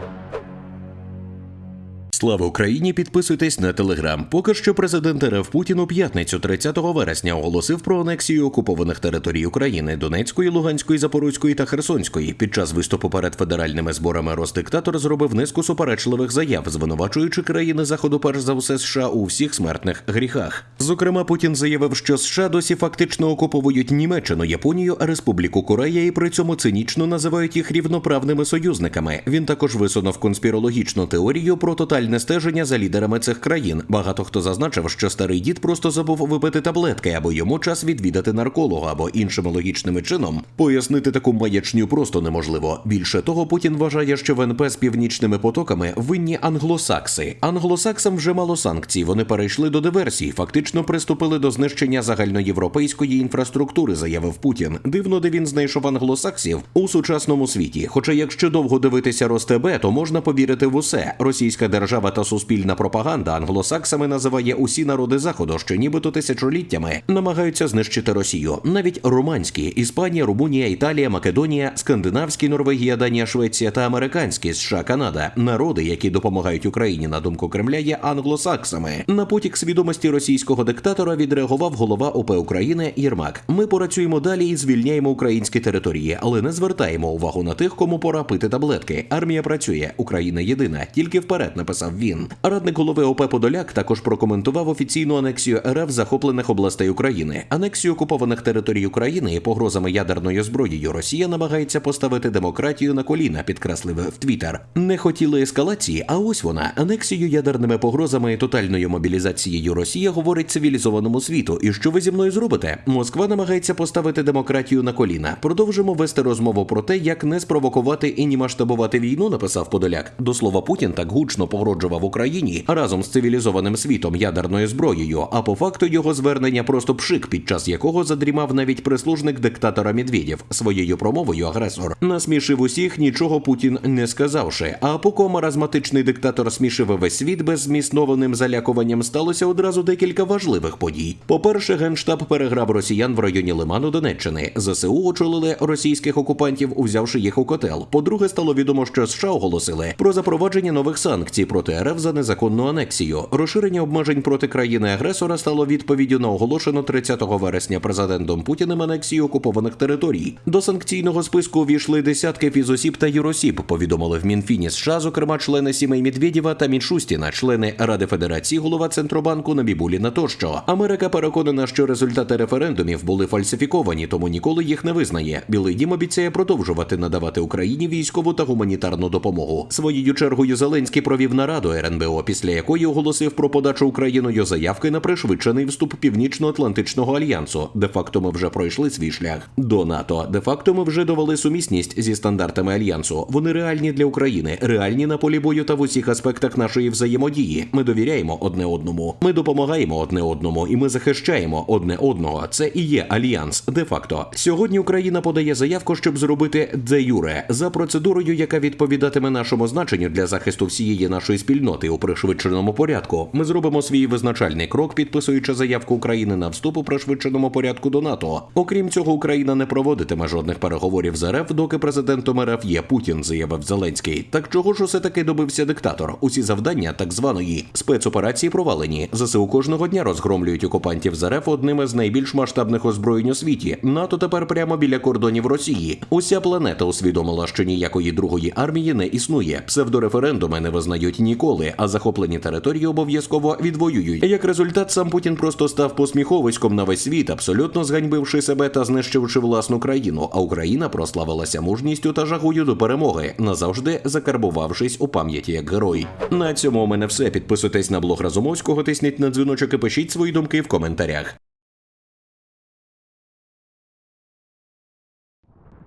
Thank you. Слава Україні! Підписуйтесь на телеграм. Поки що президент РФ Путін у п'ятницю 30 вересня оголосив про анексію окупованих територій України Донецької, Луганської, Запорозької та Херсонської. Під час виступу перед федеральними зборами Росдиктатор зробив низку суперечливих заяв, звинувачуючи країни заходу, перш за все США у всіх смертних гріхах. Зокрема, Путін заявив, що США досі фактично окуповують Німеччину, Японію, Республіку Корея і при цьому цинічно називають їх рівноправними союзниками. Він також висунув конспірологічну теорію про тотальне стеження за лідерами цих країн. Багато хто зазначив, що старий дід просто забув випити таблетки, або йому час відвідати нарколога, або іншими логічними чином пояснити таку маячню просто неможливо. Більше того, Путін вважає, що в НП з північними потоками винні англосакси. Англосаксам вже мало санкцій. Вони перейшли до диверсій, фактично приступили до знищення загальноєвропейської інфраструктури, заявив Путін. Дивно, де він знайшов англосаксів у сучасному світі. Хоча, якщо довго дивитися Ростебе, то можна повірити в усе. Російська держава та суспільна пропаганда англосаксами називає усі народи заходу, що нібито тисячоліттями намагаються знищити Росію. Навіть романські Іспанія, Румунія, Італія, Македонія, скандинавські Норвегія, Данія, Швеція та американські США, Канада народи, які допомагають Україні на думку Кремля, є англосаксами. На потік свідомості російського диктатора відреагував голова ОП України Єрмак. Ми працюємо далі і звільняємо українські території, але не звертаємо увагу на тих, кому пора пити таблетки. Армія працює, Україна єдина. Тільки вперед написав він. Радник голови ОП Подоляк також прокоментував офіційну анексію РФ захоплених областей України. Анексію окупованих територій України і погрозами ядерною зброєю Росія намагається поставити демократію на коліна, підкреслив в Твіттер. Не хотіли ескалації, а ось вона анексію ядерними погрозами і тотальною мобілізацією Росія говорить цивілізованому світу. І що ви зі мною зробите? Москва намагається поставити демократію на коліна. Продовжимо вести розмову про те, як не спровокувати і не масштабувати війну. Написав Подоляк. До слова, Путін так гучно погроджував Україні разом з цивілізованим світом ядерною зброєю. А по факту його звернення просто пшик, під час якого задрімав навіть прислужник диктатора Медведєв. Своєю промовою агресор насмішив усіх, нічого Путін не сказавши. А поки маразматичний диктатор смішив весь світ беззміснованим залякуванням, сталося одразу декілька важливих подій. По-перше, генштаб переграв росіян в районі Лиману Донеччини. ЗСУ очолили російських окупантів, узявши їх у котел. По-друге, стало відомо, що США оголосили про запровадження нових санкцій проти РФ за незаконну анексію. Розширення обмежень проти країни-агресора стало відповіддю на оголошену 30 вересня президентом Путіним анексію окупованих територій. До санкційного списку увійшли десятки фізосіб та юросіб. Повідомили в Мінфіні США, зокрема члени сімей Медведєва та Міншустіна, члени Ради Федерації, голова Центробанку Набібуліна тощо. Америка переконана, що результати референдумів були фальсифіковані, тому ніколи їх не визнає. Білий дім обіцяє продовжувати надавати Україні військову та гуманітарну допомогу. Своєю чергою Зеленський провів нараду РНБО, після якої оголосив про подачу Україною заявки на пришвидшений вступ Північно-Атлантичного альянсу. Де факто ми вже пройшли свій шлях до НАТО. Де факто ми вже довели сумісність зі стандартами альянсу. Вони реальні для України, реальні на полі бою та в усіх аспектах нашої взаємодії. Ми довіряємо одне одному. Ми допомагаємо одне одному, і ми захищаємо одне одного. Це і є альянс. Де факто сьогодні Україна подає заявку, щоб зробити де юре за процедурою, яка відповідатиме нашому значенню для захисту всієї нашої спільноти у пришвидшеному порядку. Ми зробимо свій визначальний крок, підписуючи заявку України на вступ у пришвидшеному порядку до НАТО. Окрім цього, Україна не проводитиме жодних переговорів з РФ, доки президентом РФ є Путін, заявив Зеленський. Так чого ж усе таки добився диктатор? Усі завдання так званої спецоперації провалені. ЗСУ кожного дня розгромлюють окупантів з РФ одними з найбільш масштабних озброєнь у світі. НАТО тепер прямо біля кордонів Росії. Уся планета усвідомила, що ніякої другої армії не існує. Псевдореферендуми не визнають ніколи, а захоплені території обов'язково відвоюють. Як результат, сам Путін просто став посміховиськом на весь світ, абсолютно зганьбивши себе та знищивши власну країну. А Україна прославилася мужністю та жагою до перемоги, назавжди закарбувавшись у пам'яті як герой. На цьому у мене все. Підписуйтесь на блог Разумовського, тисніть на дзвіночок і пишіть свої думки в коментарях.